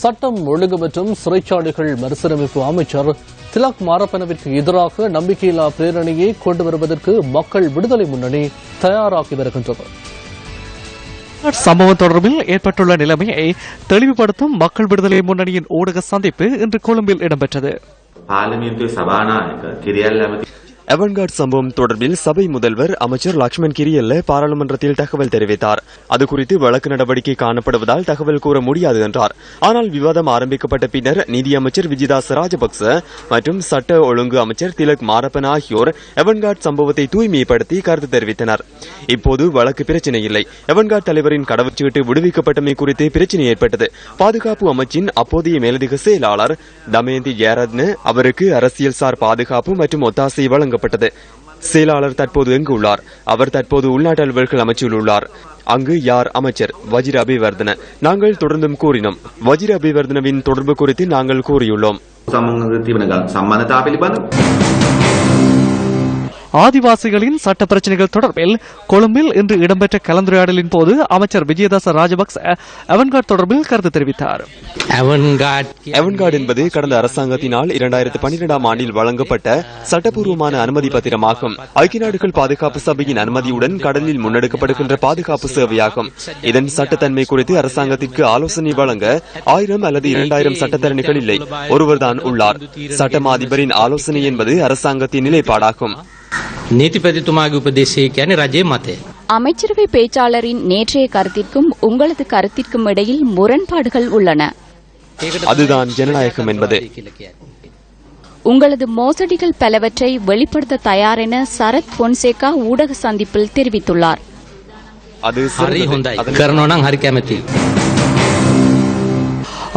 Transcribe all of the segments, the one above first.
சட்டம் ஒழுங்கு மற்றும் சிறைச்சாலைகள் மறுசீரமைப்பு அமைச்சர் திலக் மாரப்பனவிற்கு எதிராக நம்பிக்கையில்லா பிரேரணையை கொண்டு வருவதற்கு மக்கள் விடுதலை முன்னணி தயாராகி வருகின்றது. சம்பவம் தொடர்பில் ஏற்பட்டுள்ள நிலைமையை தெளிவுபடுத்தும் மக்கள் விடுதலை முன்னணியின் ஊடக சந்திப்பு இன்று கொழும்பில் இடம்பெற்றது. அவன்கார்ட் சம்பவம் தொடர்பில் சபை முதல்வர் அமைச்சர் லக்ஷ்மண் கிரியல்ல பாராளுமன்றத்தில் தகவல் தெரிவித்தார். அது குறித்து வழக்கு நடவடிக்கை காணப்படுவதால் தகவல் கூற முடியாது என்றார். ஆனால் விவாதம் ஆரம்பிக்கப்பட்ட பின்னர் நிதியமைச்சர் விஜிதாஸ் ராஜபக்ச மற்றும் சட்ட ஒழுங்கு அமைச்சர் திலக் மாரப்பன் ஆகியோர் அவன்கார்ட் சம்பவத்தை தூய்மைப்படுத்தி கருத்து தெரிவித்தனர். இப்போது வழக்கு பிரச்சினை இல்லை. அவன்கார்ட் தலைவரின் கடவுச்சீட்டு விடுவிக்கப்பட்டமை குறித்து பிரச்சினை ஏற்பட்டது. பாதுகாப்பு அமைச்சின் அப்போதைய மேலதிக செயலாளர் தமயந்தி ஜெயரத்ன அவருக்கு அரசியல் சார் பாதுகாப்பு மற்றும் ஒத்தாசை வழங்க வழங்கப்பட்டது. செயலாளர் தற்போது எங்கு உள்ளார்? அவர் தற்போது உள்நாட்டு அலுவல்கள் அமைச்சில் உள்ளார். அங்கு யார் அமைச்சர்? வஜிர அபிவர்தன. நாங்கள் தொடர்ந்தும் கூறினோம். வஜிர அபிவர்தனவின் தொடர்பு குறித்து நாங்கள் கூறியுள்ளோம். சம்பந்ததா பிலிபந்து ஆதிவாசிகளின் சட்ட பிரச்சினைகள் தொடர்பில் கொழும்பில் இன்று இடம்பெற்ற கலந்துரையாடலின் போது அமைச்சர் விஜயதாச ராஜபக்ச அவன்கார்ட் தொடர்பில் கருத்து தெரிவித்தார். எவன்கார்டு என்பது கடந்த அரசாங்கத்தினால் இரண்டாயிரத்து பன்னிரெண்டாம் ஆண்டில் வழங்கப்பட்ட சட்டப்பூர்வமான அனுமதி பத்திரமாகும். ஐக்கிய நாடுகள் பாதுகாப்பு சபையின் அனுமதியுடன் கடலில் முன்னெடுக்கப்படுகின்ற பாதுகாப்பு சேவையாகும். இதன் சட்டத்தன்மை குறித்து அரசாங்கத்திற்கு ஆலோசனை வழங்க ஆயிரம் அல்லது இரண்டாயிரம் சட்டத்தரணிகள் இல்லை. ஒருவர்தான் உள்ளார். சட்டமா அதிபரின் ஆலோசனை என்பது அரசாங்கத்தின் நிலைப்பாடாகும். நீதிபதித்துமாக உபதேசி ரஜே மாத்தே. அமைச்சரவை பேச்சாளரின் நேற்றைய கருத்திற்கும் உங்களது கருத்திற்கும் இடையில் முரண்பாடுகள் உள்ளன. அதுதான் ஜனநாயகம் என்பது. உங்களது மோசடிகள் பலவற்றை வெளிப்படுத்த தயார் என சரத் பொன்சேகா ஊடக சந்திப்பில் தெரிவித்துள்ளார். அது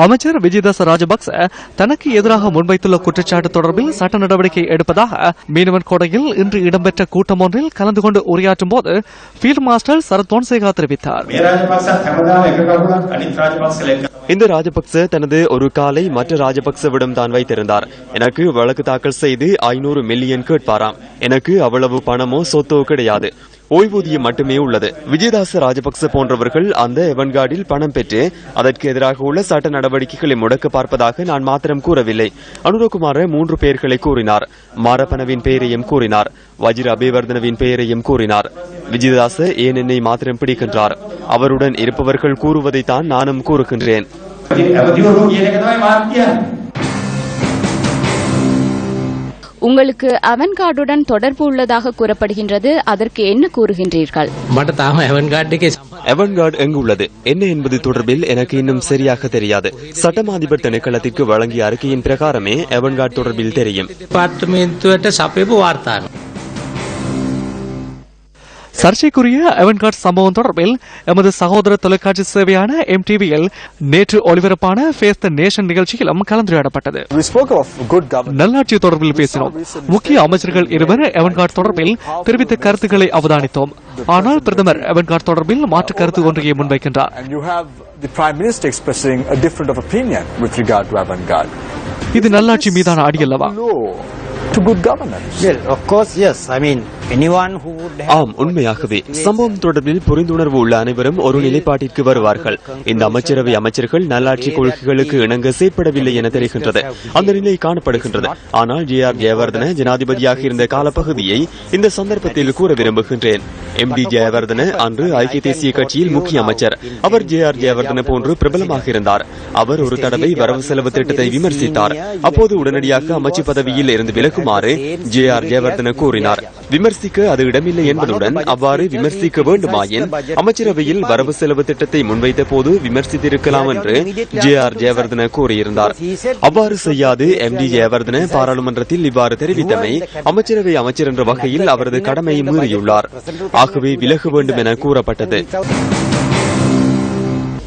அமைச்சர் விஜயதாச ராஜபக்ச தனக்கு எதிராக முன்வைத்துள்ள குற்றச்சாட்டு தொடர்பில் சட்ட நடவடிக்கை எடுப்பதாக மீனவன் கோடையில் இன்று இடம்பெற்ற கூட்டம் ஒன்றில் கலந்து கொண்டு உரையாற்றும் போது ஃபீல்ட் மாஸ்டர் சரத் பொன்சேகா தெரிவித்தார். இந்த ராஜபக்ச தனது ஒரு காலை மற்ற ராஜபக்சவிடம் தான் வைத்திருந்தார். எனக்கு வழக்கு தாக்கல் செய்து ஐநூறு மில்லியன் கேட்பாராம். எனக்கு அவ்வளவு பணமோ சொத்தோ கிடையாது. ஓய்வூதியம் மட்டுமே உள்ளது. விஜயதாச ராஜபக்ச போன்றவர்கள் அந்த எவன்கார்டில் பணம் பெற்று அதற்கு எதிராக உள்ள சட்ட நடவடிக்கைகளை முடக்க பார்ப்பதாக நான் மாத்திரம் கூறவில்லை. அனுரகுமார மூன்று பெயர்களை கூறினார். மாரப்பனவின் பெயரையும் கூறினார். வஜிர அபிவர்தனவின் பெயரையும் கூறினார். விஜயதாச ஏன் என்னை மாத்திரம் பிடிக்கின்றார்? அவருடன் இருப்பவர்கள் கூறுவதைத்தான் நானும் கூறுகின்றேன். உங்களுக்கு அவன்கார்டுடன் தொடர்பு உள்ளதாக கூறப்படுகின்றது. அதற்கு என்ன கூறுகின்றீர்கள்? அவன்கார்டு எங்கு உள்ளது என்ன என்பது தொடர்பில் எனக்கு இன்னும் சரியாக தெரியாது. சட்டமாதிபர் திணைக்களத்திற்கு வழங்கிய அறிக்கையின் பிரகாரமே அவன்கார்டு தொடர்பில் தெரியும். சர்ச்சைக்குரிய அவன்கார்ட் சம்பவம் தொடர்பில் எமது சகோதர தொலைக்காட்சி சேவையான எம்டிவியில் நேற்று ஒளிபரப்பான ஃபேஸ் த நேஷன் நிகழ்ச்சியிலும் கலந்துரையாடப்பட்டது We spoke of good governance. நல்லாட்சி தொடர்பில் பேசினோம் முக்கிய அமைச்சர்கள் இருவர் எவன்கார்ட் தொடர்பில் தெரிவித்த கருத்துக்களை அவதானித்தோம் ஆனால் பிரதமர் எவன்கார்ட் தொடர்பில் மாற்று கருத்து ஒன்றையே முன்வைக்கின்றார் And you have the Prime Minister expressing a different of opinion with regard to avant-garde. இது நல்லாட்சி மீதான அடியல்லவா to good governance. Well, of course, yes. I mean, ஆம் உண்மையாகவே. சம்பவம் தொடர்பில் புரிந்துணர்வு உள்ள அனைவரும் ஒரு நிலைப்பாட்டிற்கு வருவார்கள். இந்த அமைச்சரவை அமைச்சர்கள் நல்லாட்சி கொள்கைகளுக்கு இணங்க செயற்படவில்லை என தெரிகின்றது. அந்த நிலை காணப்படுகின்றது. ஆனால் ஜே ஆர் ஜெயவர்தன ஜனாதிபதியாக இருந்த காலப்பகுதியை இந்த சந்தர்ப்பத்தில் கூற விரும்புகின்றேன். எம் டி ஜெயவர்தன அன்று ஐக்கிய தேசிய கட்சியில் முக்கிய அமைச்சர். அவர் ஜே ஆர் ஜெயவர்தன போன்று பிரபலமாக இருந்தார். அவர் ஒரு தடவை வரவு செலவு திட்டத்தை விமர்சித்தார். அப்போது உடனடியாக அமைச்சு பதவியில் இருந்து விலகுமாறு ஜே ஆர் ஜெயவர்தன கூறினார். விமர்சிக்க அது இடமில்லை என்பதுடன் அவ்வாறு விமர்சிக்க வேண்டுமாயின் அமைச்சரவையில் வரவு செலவு திட்டத்தை முன்வைத்த போது விமர்சித்திருக்கலாம் என்று ஜே ஆர் ஜெயவர்தன கூறியிருந்தார். அவ்வாறு செய்யாது எம் டி ஜெயவர்தன பாராளுமன்றத்தில் இவ்வாறு தெரிவித்தமை அமைச்சரவை அமைச்சர் என்ற வகையில் அவரது கடமையை மீறியுள்ளார். ஆகவே விலக வேண்டும் என கூறப்பட்டது.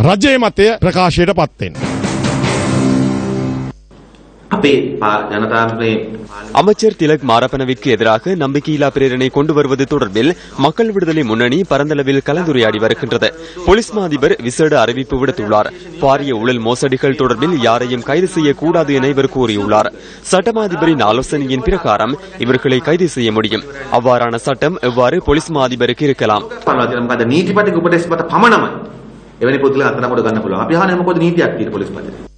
රජය මතය ප්‍රකාශයට පත්වෙන්. අපේ පා- ජනතාන්ත්‍රයේ அமைச்சர் திலக் மாரப்பனவிற்கு எதிராக நம்பிக்கையில்லா பிரேரணை கொண்டு வருவது தொடர்பில் மக்கள் விடுதலை முன்னணி பரந்தளவில் கலந்துரையாடி வருகின்றது போலீஸ் மா அதிபர் விசேட அறிவிப்பு விடுத்துள்ளார் பாரிய ஊழல் மோசடிகள் தொடர்பில் யாரையும் கைது செய்யக்கூடாது என இவர் கூறியுள்ளார் சட்டமா அதிபரின் ஆலோசனையின் பிரகாரம் இவர்களை கைது செய்ய முடியும் அவ்வாறான சட்டம் எவ்வாறு போலீஸ் மா அதிபருக்கு இருக்கலாம் එවැනි පොතුල අත්අඩංගුවට ගන්න පුළුවන්. අපි අහන්නේ මොකද නීතියක් තියෙන පොලිස් පදේ.